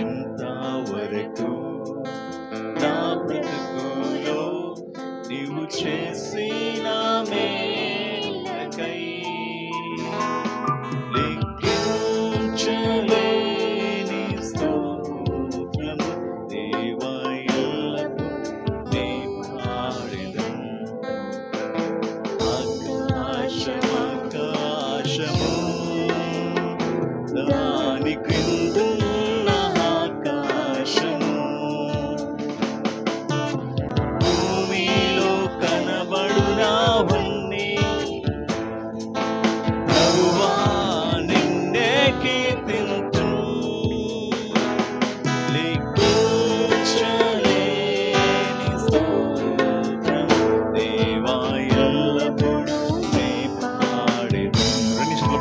ఎంత వరకు నా బ్రతుకులో నీవు చేసిన మేలకై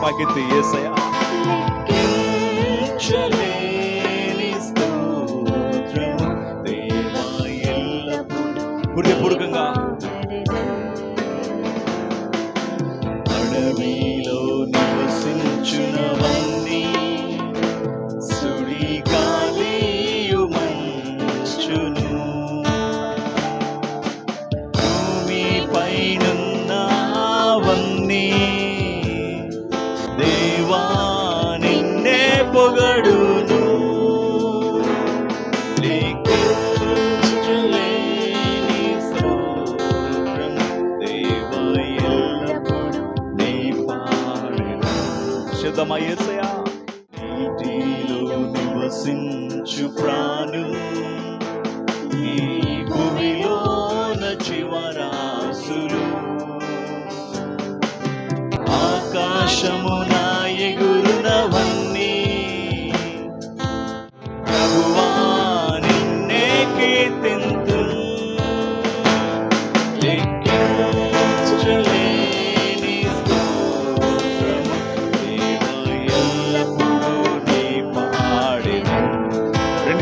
కృపాకిద్దు ఏసయా హృదయపూర్వకంగా అడవిలో నివసించున్నా దేవా నిన్నే పొగడును. శుద్ధమయ్యేసయా నీటిలో నివసించు ప్రాణు. ఈ భూమిలోన చివరాసులు ఆకాశము